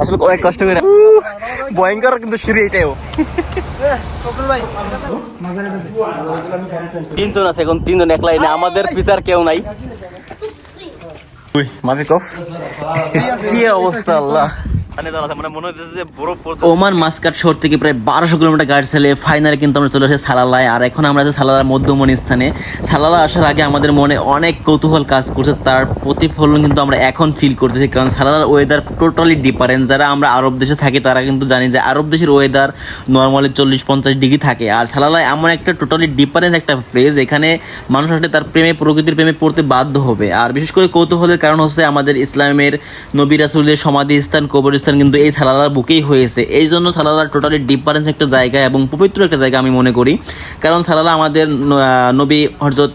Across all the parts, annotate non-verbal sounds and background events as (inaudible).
আসলে অনেক কষ্ট করে। ভয়ঙ্কর কিন্তু সিঁড়ি এটাও। তিনজন আছে এখন তিনজন এক না আমাদের পিসার কেউ নাই। মাঝে কফ কি অবস্থা আল্লাহ? ওমান মাস্কাট শহর থেকে প্রায় বারোশো কিলোমিটার গাড়ি চালে ফাইনালে কিন্তু আমরা চলে আসি সালালায়। আর এখন আমরা আছি সালালার মধ্যমণি স্থানে, সালালা আসার আগে আমাদের মনে অনেক কৌতূহল কাজ করছে। তার প্রতিফলন কিন্তু আমরা এখন ফিল করতেছি, কারণ সালালার ওয়েদার টোটালি ডিফারেন্ট যারা আমরা আরব দেশে থাকি, তারা কিন্তু জানি যে আরব দেশের ওয়েদার নর্মালি চল্লিশ পঞ্চাশ ডিগ্রি থাকে। আর সালালায় এমন একটা টোটালি ডিফারেন্স একটা প্লেস এখানে মানুষ আসলে তার প্রেমে, প্রকৃতির প্রেমে পড়তে বাধ্য হবে। আর বিশেষ করে কৌতূহলের কারণ হচ্ছে আমাদের ইসলামের নবী রাসুলের সমাধি স্থান কবরস্থান কিন্তু এই সালালার বুকেই হয়েছে। এই জন্য সালালার টোটালি ডিফারেন্স একটা জায়গা এবং পবিত্র একটা জায়গা আমি মনে করি। কারণ সালালা আমাদের নবী হরজত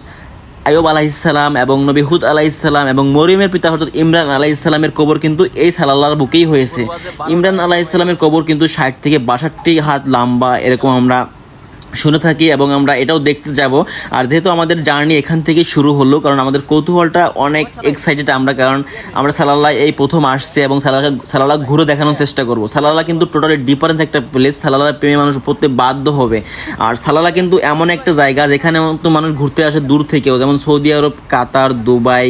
আয়ুব আলাইসালাম এবং নবী হুদ আলাইসালাম এবং মরিমের পিতা হজরত ইমরান আলাইসালামের কবর কিন্তু এই সালাল্লার বুকেই হয়েছে। ইমরান আলাইসালামের কবর কিন্তু ষাট থেকে বাষট্টি হাত লম্বা, এরকম আমরা শুনে থাকি এবং আমরা এটাও দেখতে যাব। আর যেহেতু আমাদের জার্নি এখান থেকে শুরু হলো, কারণ আমাদের কৌতূহলটা অনেক এক্সাইটেড আমরা, কারণ আমরা সালাল্লাহ এই প্রথম আসছে এবং সালাল্লাহ সালাল্লাহ ঘুরে দেখানোর চেষ্টা করব। সালাল্লাহ কিন্তু টোটালি ডিফারেন্স একটা প্লেস সালাল্লাহ প্রেমে মানুষ পড়তে বাধ্য হবে। আর সালাল্লাহ কিন্তু এমন একটা জায়গা যেখানে তো মানুষ ঘুরতে আসে দূর থেকেও, যেমন Saudi Arab, Qatar, Dubai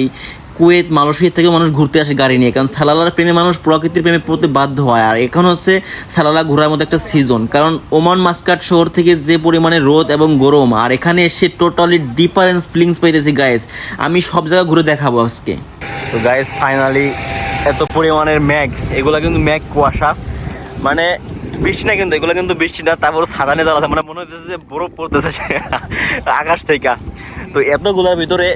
Kuwait, Malaysia থেকে মানুষ ঘুরতে আসে গাড়ি নিয়ে। কারণ সালালার প্রেমে মানুষ প্রকৃতির প্রেমে পড়তে বাধ্য হয়। আর এখন হচ্ছে সালালা ঘোরার মতো একটা সিজন কারণ ওমান মাস্কাট শহর থেকে যে পরিমাণে রোদ এবং গরম, আর এখানে এসে টোটালি ডিফারেন্স ফিলিংস পাইতেছি গায়েস আমি সব জায়গা ঘুরে দেখাবো আজকে। তো গায়েস ফাইনালি এত পরিমাণের ম্যাগ এগুলো কিন্তু ম্যাগ কুয়াশা। মানে বৃষ্টি না কিন্তু, এগুলো কিন্তু বৃষ্টি না তারপর সাদা নেতা আছে। মানে মনে হচ্ছে যে বরফ পড়তেছে আকাশ থেকে। তো এতগুলোর ভিতরে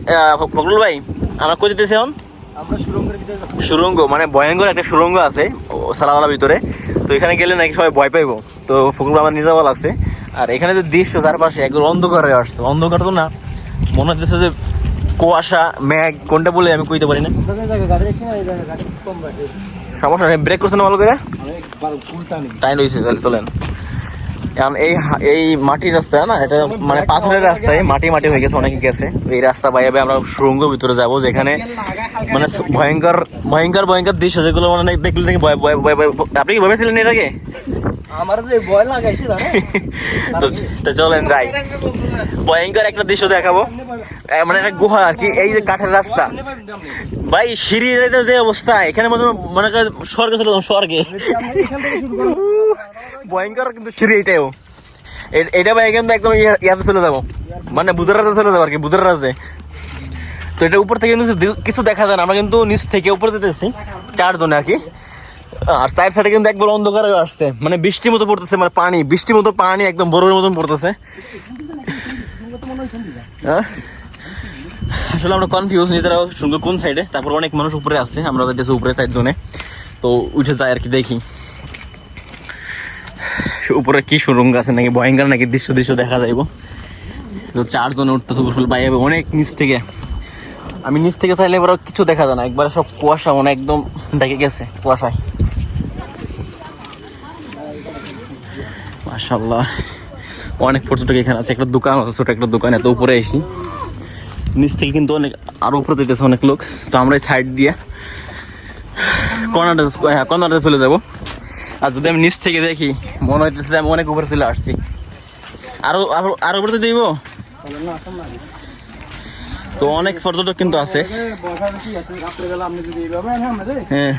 ফখরুল ভাই আমরা কই যেতেছি এখন। সুরঙ্গ মানে ভয়ঙ্কর একটা সুরঙ্গ আছে সালাওয়ালার ভিতরে। তো এখানে গেলে নাকি সবাই ভয় পাইবো। তো ফকুল আমার নিয়ে যাওয়া লাগছে। আর এখানে যে দৃশ্য চারপাশে একবার অন্ধকার আসছে। অন্ধকার তো না মনে হচ্ছে যে কুয়াশা ম্যাগ কোনটা বলে আমি কইতে পারি না। সমস্যা ব্রেক করছে না ভালো করে? টাইম রয়েছে তাহলে চলেন। এখন এই এই মাটির রাস্তা না এটা মানে পাথরের রাস্তায় মাটি মাটি হয়ে গেছে অনেকে গেছে। তো এই রাস্তা বাইরে আমরা সুরঙ্গ ভিতরে যাব যেখানে মানে ভয়ঙ্কর ভয়ঙ্কর ভয়ঙ্কর দৃশ্য যেগুলো মানে দেখলে নাকি আপনি কি ভেবেছিলেন এর আগে? আমার যে ভয় লাগাইছে (laughs) তো চলেন যাই। ভয়ঙ্কর একটা দৃশ্য দেখাবো। মানে একটা গুহা আর কি এই যে কাঠের রাস্তা। ভাই সিঁড়ির যে অবস্থা এখানে মনে করেন স্বর্গে যাব, স্বর্গে। (laughs) ভয়ঙ্কর কিন্তু সিঁড়ি এটা ভাই ইয়া- ইয়াতে চলে যাব। মানে বুধের রাজে চলে যাব আর কি বুধের রাজে তো এটা উপর থেকে কিছু দেখা যায় না। আমরা কিন্তু নিচ থেকে উপরে যেতেছি চারজনে আর কি। আর সাইড সাইডে কিন্তু একবার অন্ধকার আসছে। মানে বৃষ্টির মতো পড়তেছে মানে পানি, বৃষ্টির মতো পানি, একদম বরফের মতন পড়তেছে। হ্যাঁ? আসলে আমরা কনফিউজ নিজেরাও শুনব কোন সাইডে তারপর অনেক মানুষ উপরে আছে, আমরা যাইতেছি উপরে সাইড জোনে তো উঠে যায় আর কি, দেখি। উপরে কি সুরঙ্গ আছে নাকি? ভয়ঙ্কর নাকি দৃশ্য দৃশ্য দেখা যাইব। তো চারজনে উঠতেছে উপরে। বাইরে অনেক নিচ থেকে। আমি নিচ থেকে চাইলে এবার কিছু দেখা যায় না। একবার সব কুয়াশা মানে একদম ঢেকে গেছে, কুয়াশায়। মাশাল্লাহ অনেক পর্যটক এখানে আছে, একটা দোকান আছে, ছোট একটা দোকান, এত উপরে এসি নিচ থেকে কিন্তু অনেক, আরও উপরে যেতেছে অনেক লোক। তো আমরা এই সাইড দিয়ে কর্নারটা হ্যাঁ কর্নারটা চলে যাব। আর যদি আমি নিচ থেকে দেখি, মনে হইতেছে যে আমি অনেক উপরে চলে আসছি। আরও আরও আরও উপরে না তো অনেক পর্যটক কিন্তু আছে। হ্যাঁ।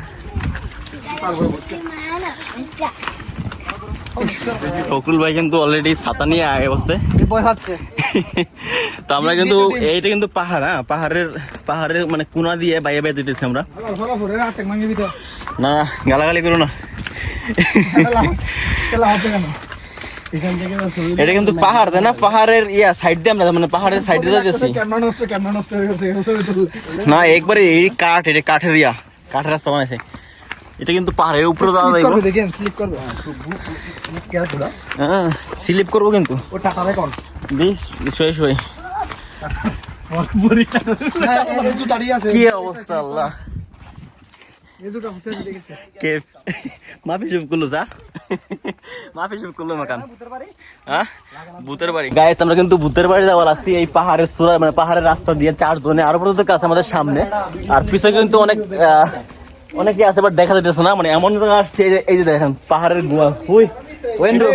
ফকরুল ভাই কিন্তু অলরেডি ছাতা নিয়ে আগে বসছে। (laughs) তো আমরা কিন্তু এইটা কিন্তু পাহাড় হ্যাঁ পাহাড়ের পাহাড়ের মানে কোনা দিয়ে বাইরে বাইরে যেতেছি আমরা। না গালাগালি করো না। (laughs) এটা কিন্তু পাহাড় তাই না? পাহাড়ের ইয়া সাইড দিয়ে আমরা মানে পাহাড়ের সাইড দিয়ে তুললে না একবারে এই কাঠ এটা কাঠের ইয়া। কাঠের রাস্তা বানাইছে। এটা কিন্তু পাহাড়ের উপরে যাওয়া যাইব। দেখেন স্লিপ করবে। হ্যাঁ স্লিপ করব কিন্তু। ও টাকা দেয় কোন বেশ শুয়ে শুয়ে। এই যে দাঁড়িয়ে আছে। কি অবস্থা আল্লাহ। এই দুটো হোসেন দেখেছে। কে? মাফি শুভ করল যা। মাফি শুভ করল মাকান হ্যাঁ? ভূতের বাড়ি। গাইস আমরা কিন্তু ভূতের বাড়ি যাওয়ার আসছি এই পাহাড়ের চূড়া মানে পাহাড়ের রাস্তা দিয়ে চার জনে আরও পর্যন্ত কাছে আমাদের সামনে। আর পিছনে কিন্তু অনেক আহ, অনেকে আছে বাট দেখা যাইতেছে না। মানে এমন জায়গা আসছে এই যে- দেখেন পাহাড়ের গুহা। হুই ওয়েন্ড্রো।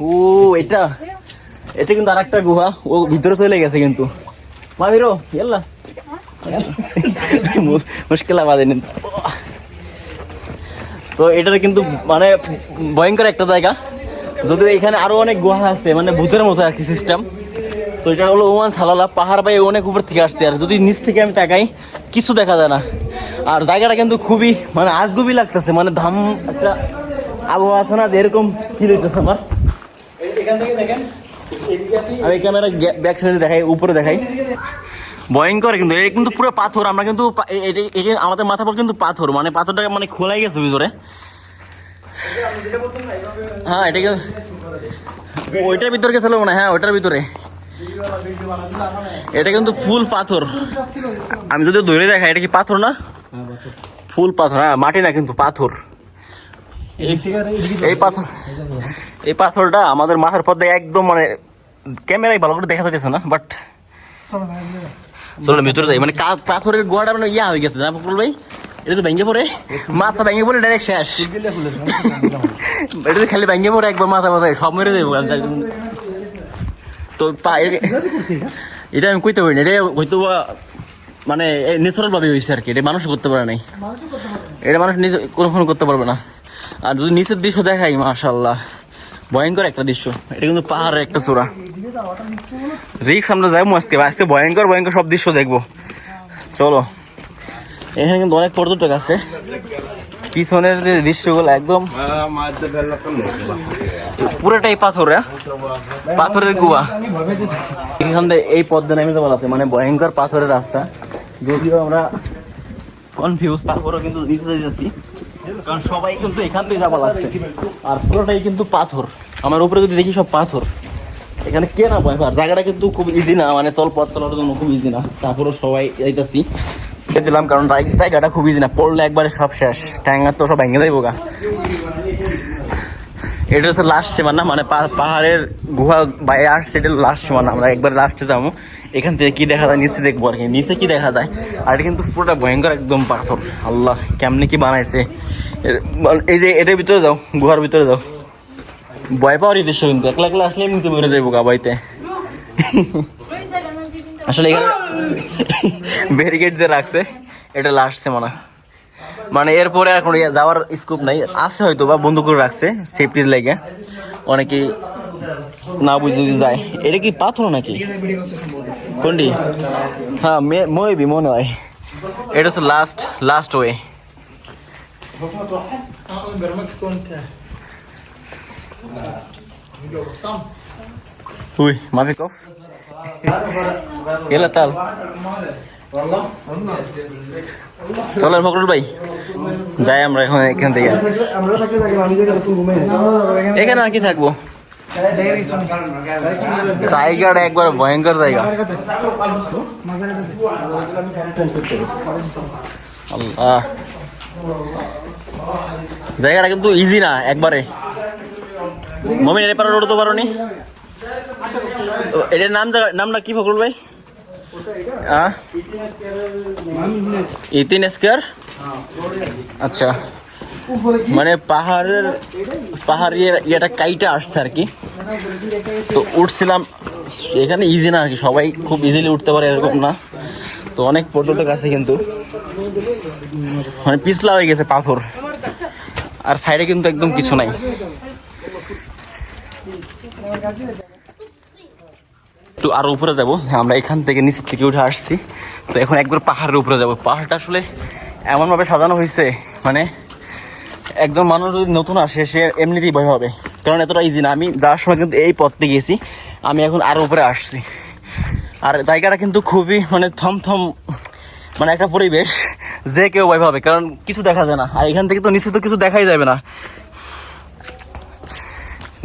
ও এটা। এটা কিন্তু আরেকটা গুহা। ও ভিতরে চলে গেছে কিন্তু। মা হিরো এল্লা মুশকিল আবাদ তো এটা কিন্তু মানে ভয়ঙ্কর একটা জায়গা। যদিও এখানে আরও অনেক গুহা আছে মানে ভূতের মতো আর কি সিস্টেম তো এটা হলো ওমান সালালা। পাহাড় পাই অনেক উপর থেকে আসছে আর যদি নিচ থেকে আমি তাকাই কিছু দেখা যায় না। আর জায়গাটা কিন্তু খুবই মানে আজগুবি লাগতেছে মানে ধাম একটা আবহাওয়া আছে না এরকম ফিল হইতেছে আমার? আমি ক্যামেরা ব্যাক সাইডে দেখাই, উপরে দেখাই। ভয়ঙ্কর কিন্তু এটা কিন্তু পুরো পাথর, আমরা কিন্তু আমাদের মাথা পর কিন্তু পাথর মানে পাথরটা মানে খোলাই গেছে ভিতরে। হ্যাঁ এটা ওইটার ভিতরে গেছিল মনে হ্যাঁ ওইটার ভিতরে। এটা কিন্তু ফুল পাথর। আমি যদি ধরে দেখাই, এটা কি পাথর না? ফুল পাথর হ্যাঁ মাটি না কিন্তু পাথর। এই- পাথর এই পাথরটা আমাদের মাথার পর দিয়ে একদম মানে ক্যামেরায় ভালো করে দেখা যাচ্ছে না বাট চলো, ভিতরে যাই। মানে পাথরের গোয়াটা মানে ইয়া হয়ে গেছে না ফকরুল ভাই? এটা তো ভেঙে পড়ে। মাথা ভেঙে পড়ে ডাইরেক্ট শেষ। এটা তো খালি ভেঙে পড়ে একবার মাথা মাথায়, সব মেরে দেবো। তো এটা আমি কইতে পারি না, এটা হয়তো মানে ন্যাচারাল ভাবে হয়েছে আর কি এটা মানুষ করতে পারে নাই। এটা মানুষ নিজে কখনো করতে পারবে না। আর যদি নিচের দৃশ্য দেখাই মাশাল্লাহ ভয়ঙ্কর একটা দৃশ্য। এটা কিন্তু পাহাড়ের একটা চূড়া। রিক্স আমরা যাব আজকে। আজকে ভয়ঙ্কর ভয়ঙ্কর সব দৃশ্য দেখব। চলো। এখানে কিন্তু অনেক পর্যটক আছে। পিছনের যে দৃশ্যগুলো একদম পুরোটাই পাথর হ্যাঁ? পাথরের গুয়া এখান থেকে এই পথ দিয়ে নেমে যাওয়া আছে মানে ভয়ঙ্কর পাথরের রাস্তা। যদিও আমরা কনফিউজ তারপরেও কিন্তু নিচে যাচ্ছি। কারণ সবাই কিন্তু এখান থেকে যাওয়া লাগছে। আর পুরোটাই কিন্তু পাথর। আমার উপরে যদি দেখি সব পাথর। এখানে কে না পায়? জায়গাটা কিন্তু খুব ইজি না মানে চল পথ চলার জন্য খুব ইজি না। তারপরেও সবাই যাইতাছি। দিলাম, কারণ জায়গাটা খুব ইজি না। পড়লে একবারে সব শেষ। ট্যাঙ্গার তো সব ভেঙে যাইব গা। এটা হচ্ছে লাস্ট সীমানা মানে পাহাড়ের গুহা বাইরে আসছে, এটা লাস্ট সীমানা। আমরা একবার লাস্টে যাব। এখান থেকে কি দেখা যায়? নিচে দেখব আর কি। নিচে কি দেখা যায়? আর এটা কিন্তু পুরোটা ভয়ঙ্কর একদম পাথর। আল্লাহ, কেমনে কি বানাইছে? এই যে এটার ভিতরে যাও, গুহার ভিতরে যাও। ভয় পাওয়ারই দৃশ্য কিন্তু। একলা একলা আসলে এমনিতে বেরো যাইবো গা বাড়িতে আসলে এখানে ব্যারিকেড দিয়ে রাখছে। এটা লাস্ট সীমানা মানে এরপরে এখন যাওয়ার স্কোপ নাই। আছে হয়তো বা বন্ধ করে রাখছে সেফটির লেগে। অনেকেই না বুঝে যায়। এটা কি পাথর নাকি? কোনটি? হ্যাঁ মেবি মনে হয় এটা হচ্ছে লাস্ট লাস্ট ওয়ে উই মাফিক অফ এলা টাল চলেন ফকরুল ভাই। যাই আমরা এখন এখান থেকে। এখানে আর কি থাকব? জায়গাটা একবার ভয়ঙ্কর জায়গা। আল্লাহ। জায়গাটা কিন্তু ইজি না একবারে। মমিন, এর পারে উঠতে পারো নি তো এটার নাম জায়গা নামটা কি ফকরুল ভাই? ইতিন স্কোয়ার আচ্ছা। মানে পাহাড়ের পাহাড়ের ইয়েটা কাইটা আসছে আর কি। তো উঠছিলাম, এখানে ইজি না আর কি, সবাই খুব ইজিলি উঠতে পারে, এরকম না। তো অনেক পর্যটক আছে কিন্তু। মানে পিছলা হয়ে গেছে পাথর। আর সাইডে কিন্তু একদম কিছু নাই। একটু আরও উপরে যাব, আমরা এখান থেকে নিচ থেকে উঠে আসছি। তো এখন একবার পাহাড়ের উপরে যাব। পাহাড়টা আসলে এমনভাবে সাজানো হয়েছে মানে একজন মানুষ যদি নতুন আসে, সে এমনিতেই ভয় হবে কারণ এতটা ইজি না। আমি যাওয়ার সময় কিন্তু এই পথ গেছি। আমি এখন আরও উপরে আসছি। আর জায়গাটা কিন্তু খুবই মানে থমথম মানে একটা পরিবেশ যে কেউ ভয় পাবে। কারণ কিছু দেখা যায় না। আর এখান থেকে তো নিচে তো কিছু দেখাই যাবে না।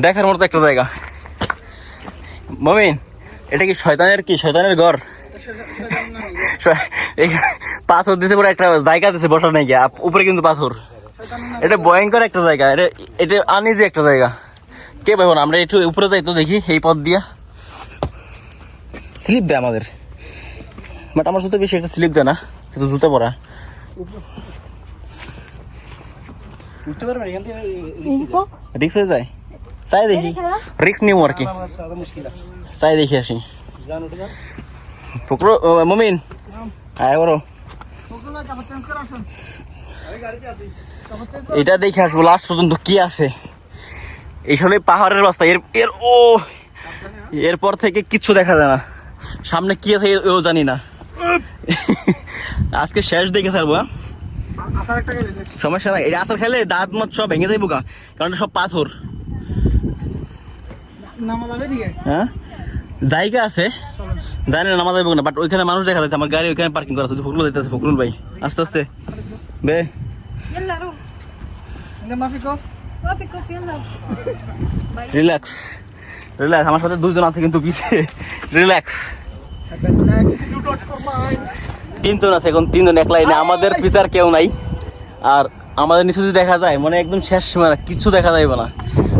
দেখার মতো একটা জায়গা। মমিন, এটা কি শয়তানের কি? শয়তানের ঘর? পাথর দিতে পরে একটা জায়গা দিছে বসার নাকি। উপরে কিন্তু পাথর। এটা ভয়ঙ্কর একটা জায়গা। এটা এটা আনইজি একটা জায়গা। কে না আমরা একটু উপরে যাই তো দেখি এই পথ দিয়া। স্লিপ দেয় আমাদের। বাট আমার জুতো বেশি একটা স্লিপ দেয় না কিন্তু জুতো পরা। রিক্স হয়ে যায় চাই দেখি। রিক্স নিব আর কি। চাই দেখি আসি। ফুকরো মমিন। আয় বড়। এটা দেখে আসব লাস্ট পর্যন্ত কি আছে? এইখানে পাহাড়ের রাস্তা এর এর ও! এরপর থেকে কিচ্ছু দেখা যায় না। সামনে কি আছে ও জানি না। আজকে শেষ দেখে ছাড়বো সমস্যা নাই এটা আসার খেলে দাঁত মাত সব ভেঙে যাইবো গা কারণ সব পাথর। হ্যাঁ? জায়গা আছে জানি না নামা যাইব না বাট ওইখানে মানুষ দেখা যাচ্ছে আমার গাড়ি ওইখানে পার্কিং করা আছে ফকরুল যেতেছে ফকরুল ভাই। আস্তে আস্তে। বে। মাফি রিল্যাক্স রিল্যাক্স আমার সাথে দুজন আছে কিন্তু পিছে। রিল্যাক্স তিনজন আছে এখন তিনজন এক লাইনে আমাদের পিছার কেউ নাই। আর আমাদের নিচে যদি দেখা যায় মানে একদম শেষ সময় কিছু দেখা যাবে না।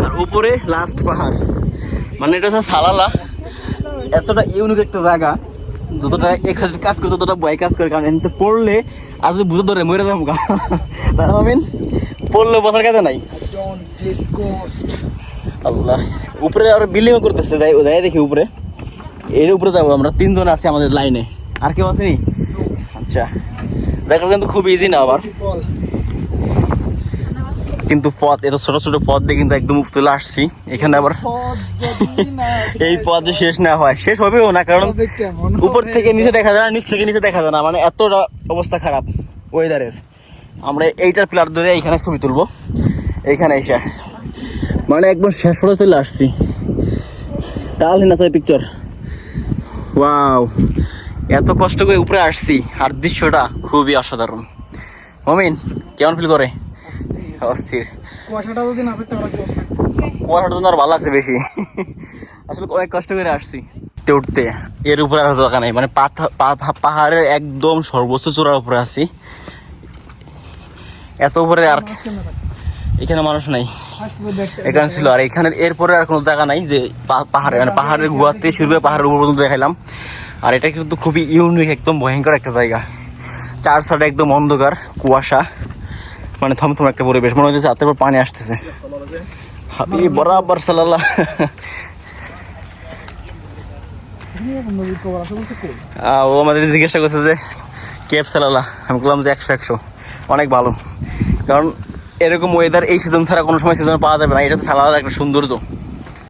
আর উপরে লাস্ট পাহাড়। মানে এটা হচ্ছে সালালা। এতটা ইউনিক একটা জায়গা। যতটা এক এক্সাইটেড কাজ করে ততটা ভয় কাজ করে। কারণ এমনিতে পড়লে আজ যদি বুঝে ধরে মরে যাব কারণ তার আমিন পড়লে বসার কাজে নাই। আল্লাহ। উপরে আর বিল্ডিং করতেছে যাই যাই দেখি উপরে। এর উপরে যাব আমরা তিনজন আছি আমাদের লাইনে আর কেউ আসেনি আচ্ছা। জায়গাটা কিন্তু খুব ইজি না আবার। কিন্তু পথ এত ছোট ছোট পথ দিয়ে কিন্তু একদম চলে আসছি। এখানে আবার এই পথ যে শেষ না হয় শেষ হবেও না কারণ উপর থেকে নিচে দেখা যায় না নিচ থেকে নিচে দেখা যায় না। মানে এতটা অবস্থা খারাপ ওয়েদারের আমরা এইটার প্লার ধরে এইখানে ছবি তুলবো। এইখানে এসে। মানে একদম শেষ পর্যন্ত চলে আসছি। তাহলে না তাই পিকচার ওয়াও এত কষ্ট করে উপরে আসছি আর দৃশ্যটা খুবই অসাধারণ। মমিন কেমন ফিল করে? অস্থির। কুয়াশাটা যদি না থাকতে কুয়াশাটা তো আর ভালো লাগছে বেশি। আসলে অনেক কষ্ট করে আসছি। উঠতে উঠতে এর উপরে আর জায়গা নাই। মানে পাহাড়ের একদম সর্বোচ্চ চূড়ার উপরে আছি। এত উপরে আর এখানে মানুষ নাই। এখানে ছিল আর এখানে এরপরে আর কোনো জায়গা নাই যে পাহাড়ে মানে পাহাড়ের গুয়াতে শুরু করে পাহাড়ের উপর পর্যন্ত দেখাইলাম। আর এটা কিন্তু খুবই ইউনিক একদম ভয়ঙ্কর একটা জায়গা। চার সাইডে একদম অন্ধকার কুয়াশা। মানে থমথম একটা পরিবেশ। মনে হচ্ছে হাতের পর পানি আসতেছে। হাবি বরাবর সাল্লাল্লাহ। আহ, ও আমাদের জিজ্ঞাসা করছে যে কেপ সালালা আমি বললাম যে একশো একশো। অনেক ভালো। কারণ এরকম ওয়েদার এই সিজন ছাড়া কোনো সময় সিজন পাওয়া যাবে না। এটা সালাদার একটা সৌন্দর্য।